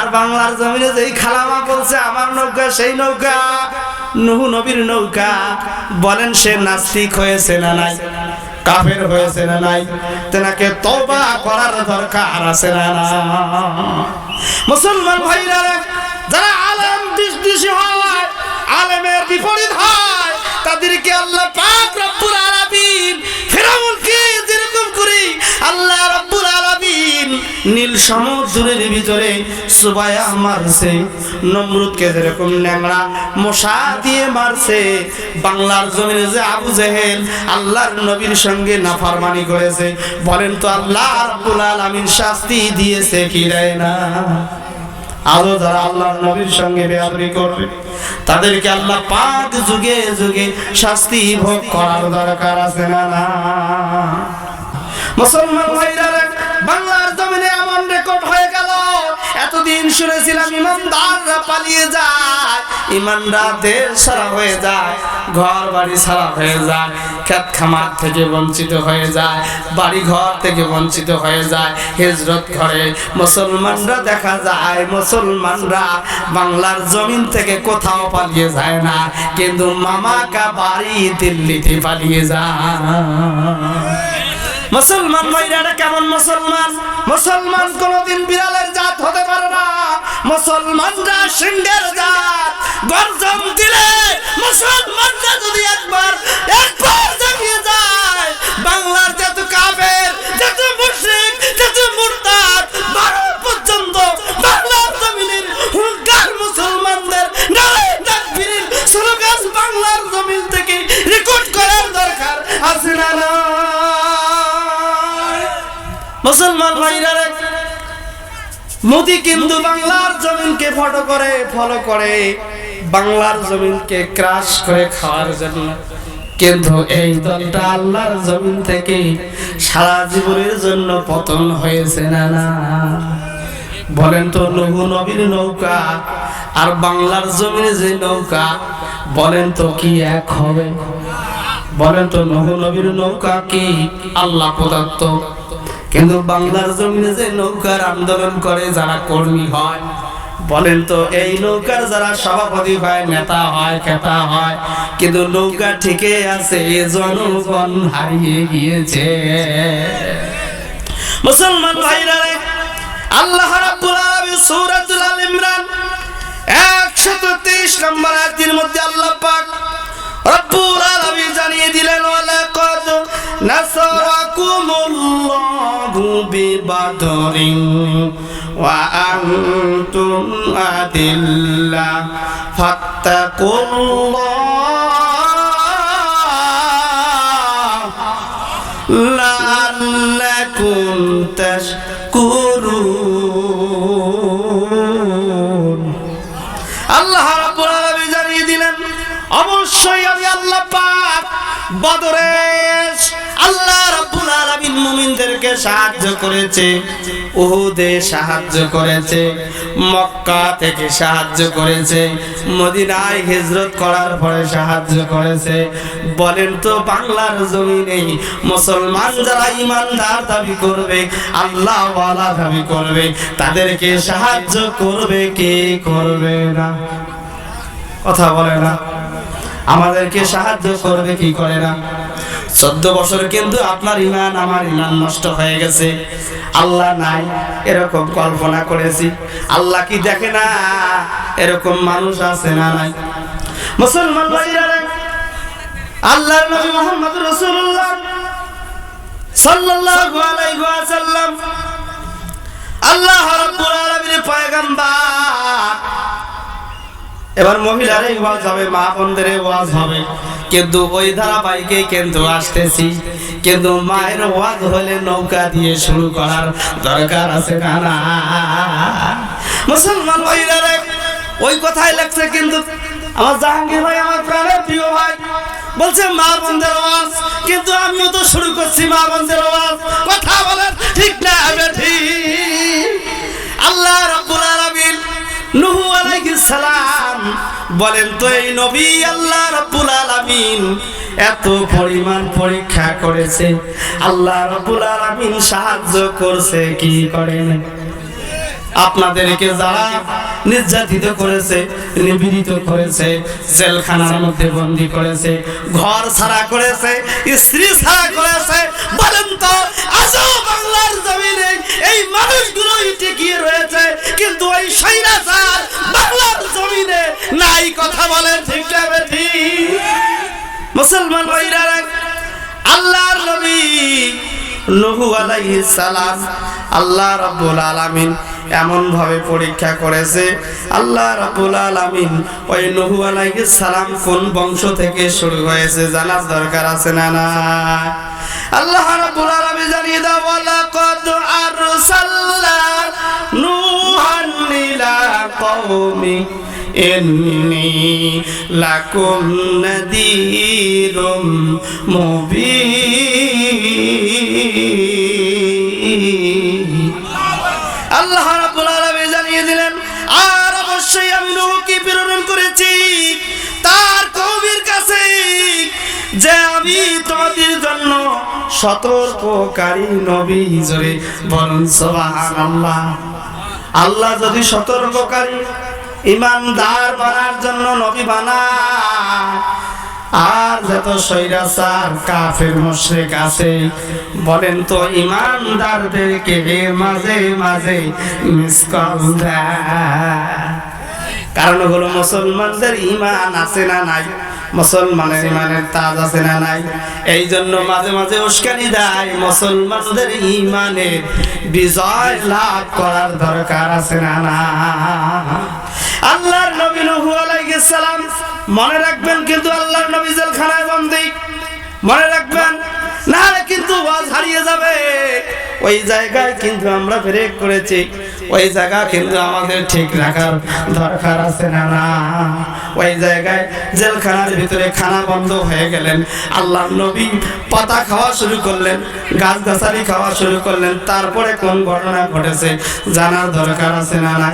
আর বাংলার জমিনে যেই খালামা বলছে, আমার নৌকা, সেই নৌকা। নুহু নবীর নৌকা। বলেন, সে নাস্তিক হয়েছে না নাই? কাফের হয়েছে না নাই? তেনাকে তওবা করার দরকার আছে না না? মুসলমান ভাইরা যারা আলেম দৃষ্টি হয়, আলেমের বিপরীত হয়, তাদেরকে আল্লাহ পাক রব্বুল আলামিন ফেরাউনকে যেরকম করি আল্লাহ নীল সমুদ্রের ভিতরে সুবায়া মারছে নমরুদকে যেরকম ন্যাংরা মশা দিয়ে মারছে, বাংলার জমিনে যে আবু জেহেল আল্লাহর নবীর সঙ্গে নাফরমানি করেছে, বলেন তো আল্লাহ রব্বুল আলামিন শাস্তি দিয়েছে কি দেয় না? আরও যারা আল্লাহর নবীর সঙ্গে বেয়াদবি করবে, তাদেরকে আল্লাহ পাক যুগে যুগে শাস্তি ভোগ করার দরকার আছে না না? মুসলমান ভাইরা বাংলার জমিনে এমন রেকর্ড হয়ে গেল। এতদিন শুনেছিলাম ইমানদাররা পালিয়ে যায় ইমানরা দেশ সারা হয়ে যায় ঘর বাড়ি সারা হয়ে যায় খেত খামার থেকে বঞ্চিত হয়ে যায় বাড়ি ঘর থেকে বঞ্চিত হয়ে যায়, হিজরত করে। মুসলমানরা দেখা যায়, মুসলমানরা বাংলার জমিন থেকে কোথাও পালিয়ে যায় না, কিন্তু মামাকা বাড়ি দিল্লিতে পালিয়ে যায়। মুসলমান ভাইরা কেমন মুসলমান? মুসলমান কোনদিন বিড়ালের জাত হতে পারে না। মুসলমানরা সিংহের জাত। গর্জন দিলে মুসলমানরা যদি একবার একবার জাগিয়ে যায়, বাংলার যেহেতু কাবের মোদি কিন্তু বাংলার জমিনকে ফটো করে ফলো করে। বাংলার জমিনকে ক্রাশ করে খাওয়ার জন্য। কিন্তু এই দলটা আল্লাহর জমিন থেকে সারা জীবনের জন্য পতন হয়েছে না না। বলেন তো নবু নবীর নৌকা আর বাংলার জমিনে যে নৌকা বলেন তো কি এক হবে? বলেন তো নহু নবীর নৌকা কি আল্লাহ প্রদত্ত কিন্তু বাংলার জমিনে যে নৌকার আন্দোলন করে যারা কর্মী হয়, বলেন তো এই নৌকার যারা সভাপতি হয়, নেতা হয় কেতা হয়, কিন্তু নৌকা ঠিকই আছে, জনগণ হারিয়ে গিয়েছে। মুসলমান ভাইরা আল্লাহ রাব্বুল আলামিন সূরাতুল আল ইমরান 123 নম্বর আয়াতের মধ্যে আল্লাহ পাক রব্বুল আলামিন জানিয়ে দিলেন, ওয়ালাকাদ নাসারাকুমুল্লাহু বিবাদরিন ওয়া আনতুম আদিল্লা ফাত্তাকুল্লাহ লাআল্লাকুম তাশকুরুন আল্লাহ রাব্বুল আলামিন জানিয়ে দিলেন, অবশ্যই আমি আল্লাহ পাক বদরে মুমিনদেরকে সাহায্য করেছে? উহুদে সাহায্য করেছে। মক্কা থেকে সাহায্য করেছে। মদিনায় হিজরত করার পরে সাহায্য করেছে। বলেন তো বাংলার জমিনে মুসলমান যারা ইমানদার দাবি করবে, আল্লাহ দাবি করবে, তাদেরকে সাহায্য করবে কে করবে না? কথা বলে না। আমাদেরকে সাহায্য করবে কি করে না? চোদ্দ বছর কিন্তু আপনার ইমান, আমার ইমান নষ্ট হয়ে গেছে। আল্লাহ নাই, এরকম কল্পনা করেছি। আল্লাহ কি দেখে না? এরকম মানুষ আছে না নাই? মুসলমান আল্লাহর নবী মোহাম্মদ রাসূলুল্লাহ সাল্লাল্লাহু আলাইহি ওয়াসাল্লাম আল্লাহ রাব্বুল আলামিনের পয়গম্বর এবার মহিলার ওয়াজ হবে, মা বোনদের ওয়াজ হবে। কিন্তু ওই ধারাবাহিকে কিন্তু আসতেছি। কিন্তু মায়ের ওয়াজ হলে নৌকা দিয়ে শুরু করার দরকার আছে না না? মুসলমান মহিলারে, ওই কথাই লাগছে কিন্তু আমার জাহাঙ্গীর ভাই, আমার প্রাণের প্রিয় ভাই, বলছে মা বন্ধের ওয়াজ। কিন্তু আমিও তো শুরু করছি মা বন্ধের ওয়াজ। কথা বলেন ঠিক না ঠিক। আল্লাহ রাব্বুল আলামিন নুহু আলাইহিস সালাম বলেন, তো এই নবী আল্লাহ রাব্বুল আলামিন এত পরিমাণ পরীক্ষা করেছে। আল্লাহ রাব্বুল আলামিন সাহায্য করছে, কি করেন? আপনাদেরকে যারা নির্যাতিত করেছে, নিপীড়িত করেছে, জেলখানার মধ্যে বন্দি করেছে, ঘর ছাড়া করেছে, স্ত্রী ছাড়া করেছে, বলেন তো, আজও বাংলার জমিনে এই মানুষগুলোই টিকিয়ে রয়েছে, কিন্তু ওই সৈরাচার বাংলার জমিনে নাই, কথা বলেন ঠিক ঠিক মুসলমান ভাইরা, আল্লাহর নবী নহু আলাইহিস সালাম, আল্লাহ রাব্বুল আলামিন এমন ভাবে পরীক্ষা করেছে। আল্লাহ রাব্বুল আলামিন ওই নহু আলাইহিস সালাম কোন বংশ থেকে শুরু হয়েছে জানার দরকার আছে না না আল্লাহ রাব্বুল আলামিন জানিয়ে দাও, ওয়ালাকাদ আরসালনা নূহান ইলা লাকুম নাদীরুম মুবিন। তোমাদের জন্য সতর্ককারী নবী জোরে বলুন সুবহানাল্লাহ। আল্লাহ যদি সতর্ককারী, ইমানদার বানার জন্য নবী বানায়, আর যত সৈরাচার কাফের, মুশরিক আছে, বলেন তো ইমানদারদেরকে মাঝে মাঝে মিস দেয়। কারণ হলো মুসলমানদের ইমান আছে না নাই? মুসলমানের ইমানের তাজ আছে না নাই? এই জন্য মাঝে মাঝে উস্কানি দেয় মুসলমানদের ইমানে। বিজয় লাভ করার দরকার আছে না না? আল্লাহর নবী নূহ আলাইহিস সালাম, মনে রাখবেন কিন্তু আল্লাহর নবী জেলখানায় বন্দী। মনে রাখবেন না কিন্তু ওয়াজ হারিয়ে যাবে। ওই জায়গায় কিন্তু আমরা ব্রেক করেছি। ওই জায়গা কিন্তু আমাদের ঠিক রাখার দরকার আছে না না। ওই জায়গায় জেলখানার ভিতরে খানা বন্ধ হয়ে গেলেন। আল্লাহ নবী পাতা খাওয়া শুরু করলেন, গাছ গাছালি খাওয়া শুরু করলেন। তারপরে কোন ঘটনা ঘটেছে জানার দরকার আছে না না?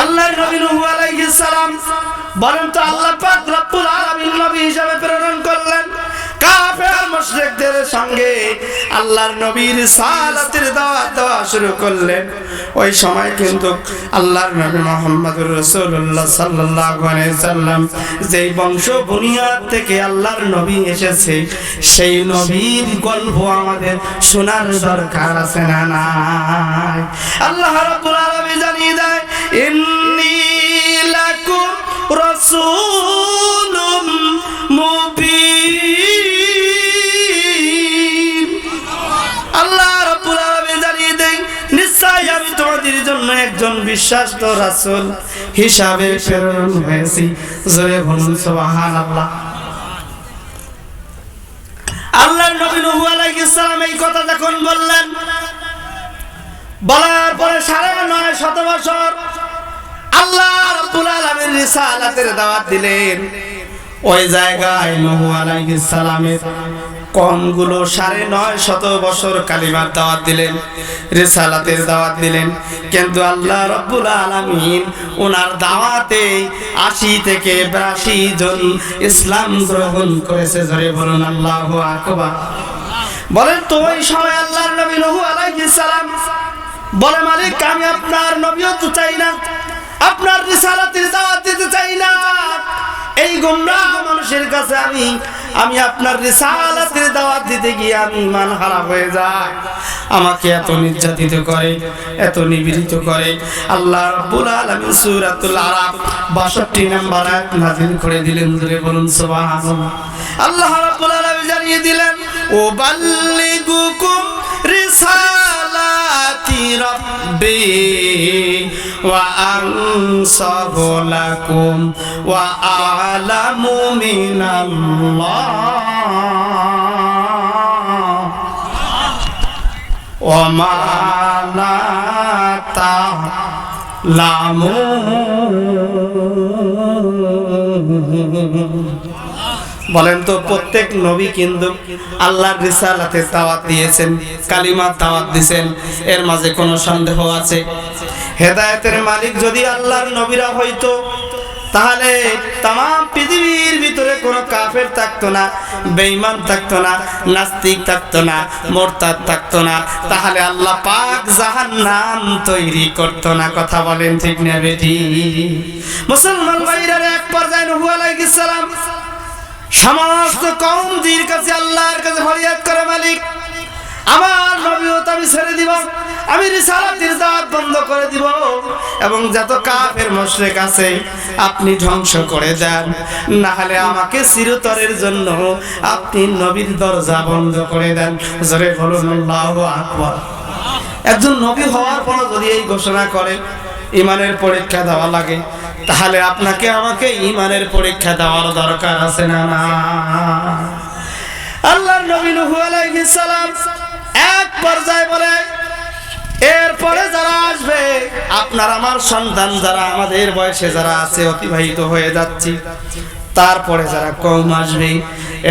আল্লাহ নবী আলাইহিস সালাম বলেন তো আল্লাহ পাক রব্বুল আলামিন নবী হিসাবে প্রেরণ মুশরিকদের সঙ্গে আল্লাহর নবীর সালাতের দাওয়াত দেওয়া শুরু করলেন। ওই সময় কিন্তু আল্লাহর নবী মুহাম্মদুর রাসূলুল্লাহ সাল্লাল্লাহু আলাইহি সাল্লাম যেই বংশ বুনিয়াদ থেকে আল্লাহর নবী এসেছে, সেই নবীর গল্প আমাদের শোনার দরকার আছে না নাই? আল্লাহ রাব্বুল আলামিন জানিয়ে দেয়, ইন্নী লাকুম রাসূলুম মুবিন। একজন বিশ্বাস্ত রাসূল হিসাবে প্রেরণ হয়েছি। জোরে বলুন, সুবহানাল্লাহ। আল্লাহর নবী নূহ আলাইহিস সালাম এই কথা যখন বললেন, বলার পরে সাড়ে নয় শত বছর আল্লাহ রাব্বুল আলামিন রিসালাতের দাওয়াত দিলেন। ওই জায়গায় নূহ আলাইহিস সালামের কমগুলো সাড়ে নয় শত বছর কালিমার দাওয়াত দিলেন, রিসালাতের দাওয়াত দিলেন। কিন্তু আল্লাহ রব্বুল আলামিন ওনার দাওয়াতে আশি থেকে বিরাশি জন ইসলাম গ্রহণ করেছে। ধরে বলুন, আল্লাহ আকবার। বলেন তো ওই সময় আল্লাহর নবী নূহ আলাইহিস সালাম বলে, মালিক, আমি আপনার নবীও তো চাই না। আপনার রিসালাতের দাওয়াত দিতে চাই না। এই গোমরাহ মানুষের কাছে আমি আমি আপনার রিসালাতের দাওয়াত দিতে গিয়ে আমি ইমান হারা হয়ে যায় আমাকে এত নির্যাতিত করে, এত নিবৃত করে। আল্লাহ রাব্বুল আলামিন সূরাতুল আরাফ 62 নম্বর আয়াত নাযিল করে দিলেন ধরে বলুন, সুবহানাল্লাহ। আল্লাহ রাব্বুল আলামিন জানিয়ে দিলেন ও বাল্লিগুকুম রিসালাতি রাব্বি ওয়া আনসাহু লাকুম ওয়া আ'লামু মিনাল্লাহ। ওয়া মা বলেন তো, প্রত্যেক নবী কিন্তু আল্লাহর রিসালাতে দাওয়াত দিয়েছেন, কালিমার দাওয়াত দিয়েছেন। এর মাঝে কোনো সন্দেহ আছে? হেদায়েতের মালিক যদি আল্লাহর নবীরা হইতো তাহলে তাম পৃথিবীর ভিতরে কোনো কাফের থাকতো না, বেঈমান থাকতো না, নাস্তিক থাকতো না, মোরতাদ থাকতো না, তাহলে আল্লাহ পাক জাহান নাম তৈরি করতো না। কথা বলেন ঠিক না বেটি? মুসলমান ভাইরা এক পর্যায়ে নবু আলাইহিস সালাম সমস্ত কওমদের কাছে আল্লাহর কাছে ফরিয়াদ করে মালিক। আমার নবীয়ত আমি ছেড়ে দিব, আমি রিসালাতের দাওয়াত বন্ধ করে দিব। এবং যত কাফের মুশরিক আছে, আপনি ধ্বংস করে দেন। না হলে আমাকে চিরতরের জন্য আপনি নবীর দরজা বন্ধ করে দেন। জোরে বলুন, আল্লাহু আকবার। একজন নবী হওয়ার পর যদি এই ঘোষণা করে ইমানের পরীক্ষা দেওয়া লাগে তাহলে আপনাকে আমাকে ইমানের পরীক্ষা দেওয়ার দরকার আছে না না? আল্লাহ নবীন সালাম এক পর্যায়ে বলে, এরপরে যারা আসবে, আপনার আমার সন্তান যারা আমাদের বয়সে যারা আছে অতিবাহিত হয়ে যাচ্ছে। তারপরে যারা কম আসবে,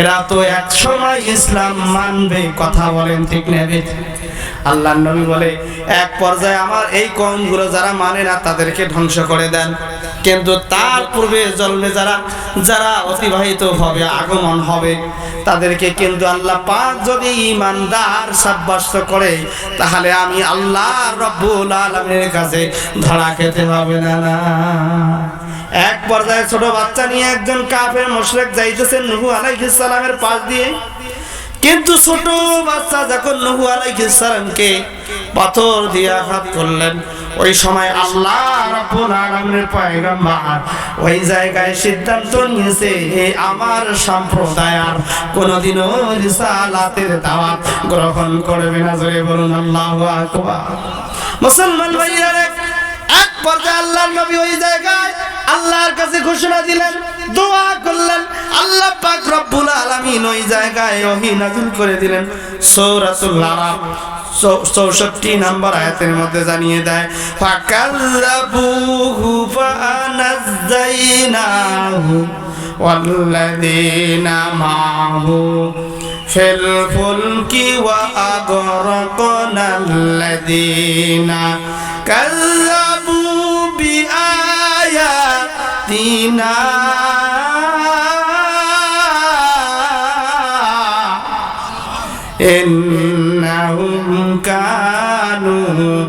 এরা তো এক সময় ইসলাম মানবে, কথা বলেন ঠিক নেবে আল্লাহ নবী বলে, এক পর্যায়ে আমার এই কমগুলো যারা মানে না, তাদেরকে ধ্বংস করে দেন। কিন্তু তার পূর্বে জন্মে যারা যারা অতিবাহিত হবে, আগমন হবে, তাদেরকে কিন্তু আল্লাহ পাক যদি ইমানদার সাব্যস্ত করে, তাহলে আমি আল্লাহ রব্বুল আলমের কাছে ধরা খেতে হবে না। এক পর্যায়ে ছোট বাচ্চা নিয়ে একজন কাফের মুশরিক যাইতেছেন নুহু আলাইহিস সালামের পাশ দিয়ে। কিন্তু ছোট বাচ্চা যখন নহু আলাইহিস সালামকে পাথর দিয়ে আঘাত করলেন ওই সময় আল্লাহ ওই জায়গায় সিদ্ধান্ত নিয়েছে আমার সম্প্রদায় আর কোনোদিনও রিসালাতের দাওয়াত গ্রহণ করবে না। জোরে বলুন, আল্লাহু মুসলমান ভাইরা এক পর্যায়ে আল্লাহর নবী ওই জায়গায় আল্লাহর কাছে ঘোষণা দিলেন, দোয়া করলেন, আল্লাহ পাক রব্বুল আলামিন ওই জায়গায় ওহী নাযিল করে দিলেন। সূরাতুল আরাফ 64 নম্বর আয়াতের মধ্যে জানিয়ে দেয়, ফাকাল্লাবুহু ফানাজ্জাইনাহু ওয়াল্লাযীনা মাহু ফিল ফুলকি ওয়া আগরাকনাল্লাযীনা কাল্লাবু বিআয়াতিনা بآياتنا إنهم كانوا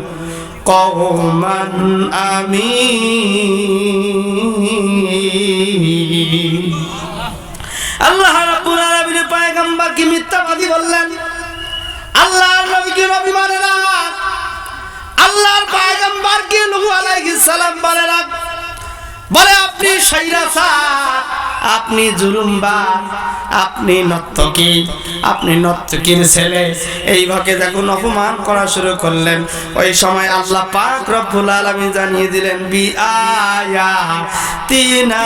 قوما آمين আল্লাহ রাব্বুল আলামিনের পয়গম্বর কি মিথ্যাবাদী বললেন আল্লাহর নবীকে নবী মানে না আল্লাহর পয়গম্বর কি নূহ আলাইহিস সালাম বলে না বলে, আপনি আপনি জুলুম্বা, আপনি নর্তকী, আপনি নর্তকীর ছেলে। এইভাবে দেখুন অপমান করা শুরু করলেন। ওই সময় আল্লাহ পাক রব্বুল আলামিন জানিয়ে দিলেন বি আয়া তিনা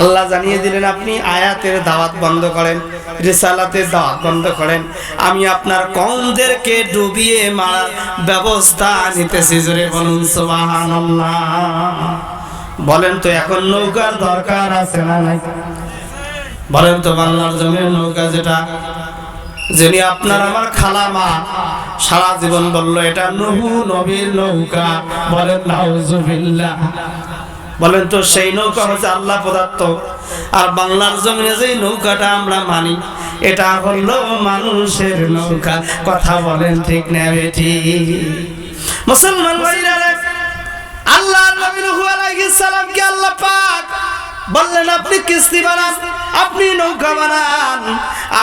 আল্লাহ জানিয়ে দিলেন, আপনি আয়াতের দাওয়াত বন্ধ করেন, রিসালাতের দাওয়াত বন্ধ করেন। আমি আপনার কমদেরকে ডুবিয়ে মারার ব্যবস্থা নিতেছি। জোরে বলুন বলেন তো, এখন নৌকার দরকার আছে না নাই? বলেন তো, বাংলার জমির নৌকা যেটা, যিনি আপনার আমার খালা মা সারা জীবন বলল, এটা নহু নবীর নৌকা। বলেন, নাউজুবিল্লাহ। বলেন তো, সেই নৌকা হচ্ছে আল্লাহ পদার্থ। আর বাংলার জমিনে যে নৌকাটা আমরা মানি, এটা হলো মানুষের নৌকা। কথা বলেন ঠিক না বেটি মুসলমান ভাইরা আল্লাহ নবী আলাইহিস সালামকে আল্লাহ পাক বললেন, আপনি কিস্তি বানান। আপনি নৌকা বানান।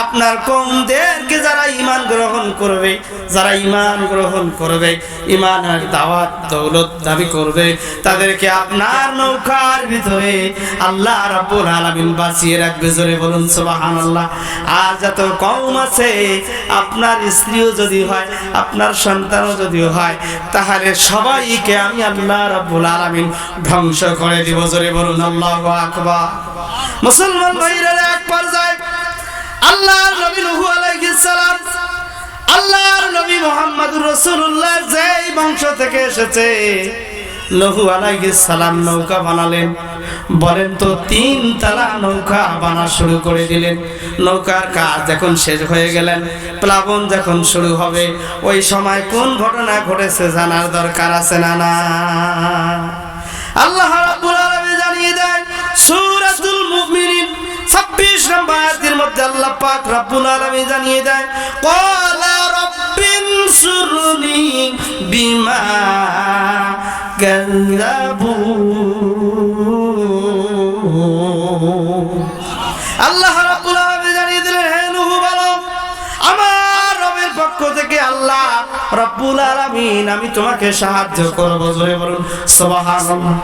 আপনার কমদেরকে যারা ইমান গ্রহণ করবে, যারা ইমান গ্রহণ করবে ইমান আর দাওয়াত, দৌলত দাবি করবে, তাদেরকে আপনার নৌকার ভিতরে আল্লাহ রাব্বুল আলামিন বাঁচিয়ে রাখবে। জোরে বলুন, সুবহানাল্লাহ। আর যত কম আছে, আপনার স্ত্রীও যদি হয়, আপনার সন্তানও যদি হয়, তাহলে সবাইকে আমি আল্লাহ রাব্বুল আলামিন ধ্বংস করে দিব। জোরে বলুন, আল্লাহু আকবার। মুসলমান ভাইরা এক পর্যায়ে আল্লাহর নবী নূহ আলাইহিস সালাম, আল্লাহর নবী মুহাম্মদুর রাসূলুল্লাহ যেই বংশ থেকে এসেছে, নহু আলাইহিস সালাম নৌকা বানালেন। বলেন তো তিন তালা নৌকা বানা শুরু করে দিলেন। নৌকার কাজ যখন শেষ হয়ে গেলেন, প্লাবন যখন শুরু হবে, ওই সময় কোন ঘটনা ঘটেছে জানার দরকার আছে না না? আল্লাহ রাব্বুল আলামিন জানিয়ে দেয় 26 নম্বর আয়াতের মধ্যে আল্লাহ পাক রব্বুল আলামিন জানিয়ে দেয় ক্বালা রাব্বিন সুরনি বিমা কাযাবু আল্লাহ রাব্বুল আলামিন জানিয়ে দিলেন, হে নূহ, বলো, আমার রবের পক্ষ থেকে আল্লাহ রব্বুল আলামিন, আমি তোমাকে সাহায্য করব। জোরে বলুন, সুবহানাল্লাহ।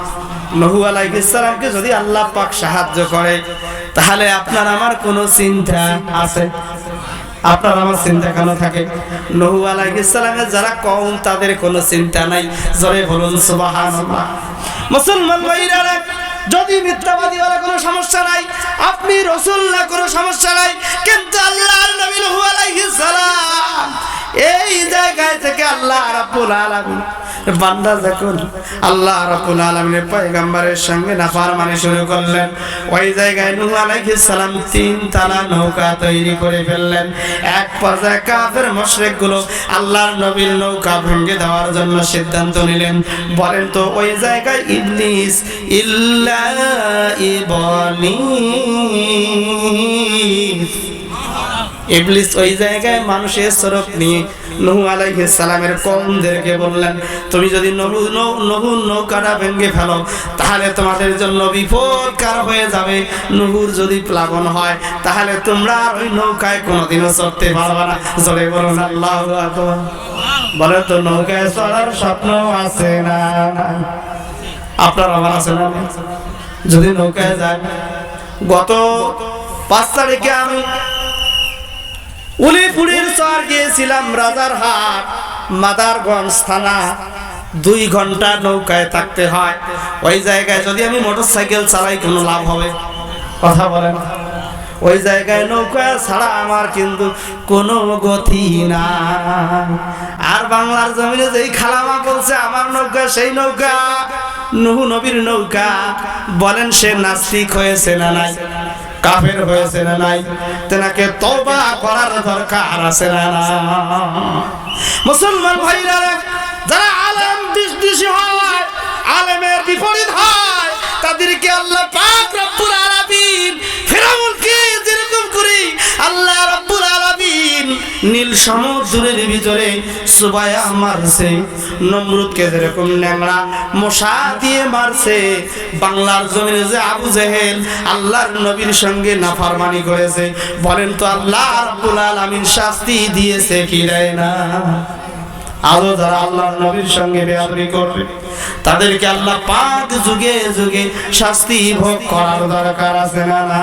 নূহ আলাইহিস সালামকে যদি আল্লাহ পাক সাহায্য করে, তাহলে আপনার আমার কোনো চিন্তা আছে? আপনার আমার চিন্তা কেন থাকে? নহু আলাইহিস সালামের যারা কম, তাদের কোনো চিন্তা নাই। জোরে বলুন, সুবহানাল্লাহ। মুসলমান ভাইরা যদি মিথ্যাবাদী বলে কোনো সমস্যা নাই, আপনি রসুল না কোনো সমস্যা নাই, কিন্তু আল্লাহর নবী নহু আলাইহিস সালাম এই জায়গায় থেকে আল্লাহ রাব্বুল আলামিন বান্দা যখন আল্লাহ রাব্বুল আলামিনের পয়গম্বরের সঙ্গে নাফরমানি শুরু করলেন। ওই জায়গায় নূহ আলাইহিস সালাম তিন তালা নৌকা তৈরি করে ফেললেন। এক পর্যায়ে কাফের মুশরিকগুলো আল্লাহর নবীর নৌকা ভেঙে দেওয়ার জন্য সিদ্ধান্ত নিলেন। বলেন তো, ওই জায়গায় ইবলিস ইল্লা ইবলিস ইবলিস ওই জায়গায় মানুষের স্বরূপ নিয়ে নহু আলাইহিস সালামের কওমদেরকে বললেন, তুমি যদি নহু নহু নৌকাটা ভেঙে ফেলো, তাহলে তোমাদের জন্য বিপদকার হয়ে যাবে? নহুর যদি প্লাবন হয়, তাহলে তোমরা আর ওই নৌকায় কোনোদিনও চড়তে পারবে না। চলে বলুন, আল্লাহ বলে তো, নৌকায় চড়ার স্বপ্ন আছে না? আপনার আমার আছে না যদি নৌকায় যায়, গত পাঁচ তারিখে আমি উলিপুরের চর গিয়েছিলাম রাজারহাট মাদারগঞ্জ থানা। দুই ঘণ্টা নৌকায় থাকতে হয়। ওই জায়গায় যদি আমি মোটর সাইকেল চালাই কোনো লাভ হবে? কথা বলেন। ওই জায়গায় নৌকা ছাড়া আমার কিন্তু কোনো গতি না আর বাংলার জমিনে যেই খালামা বলছে, আমার নৌকা, সেই নৌকা, নুহু নবীর নৌকা। বলেন সে নাস্তিক হয়েছে না নাই? কাফের হয়েছে না নাই? তেনাকে তওবা করার দরকার আছে না মুসলমান ভাইরা যারা আলেম বিশদিশি হয়, আলেমের বিপরীত হয়, তাদেরকে আল্লাহ পাক রব্বুল সমুদ্রের ভিতরে সুবায়া মারছে। নমরুদকে যেরকম ন্যাংরা মশা দিয়ে মারছে। বাংলার জমিনে যে আবু জেহেল আল্লাহর নবীর সঙ্গে নাফরমানি করেছে। বলেন তো আল্লাহ রব্বুল আলামিন শাস্তি দিয়েছে কি দেয় না? আরও যারা আল্লাহর নবীর সঙ্গে বেয়াদবি করবে, তাদেরকে আল্লাহ পাক যুগে যুগে শাস্তি ভোগ করার দরকার আছে না না?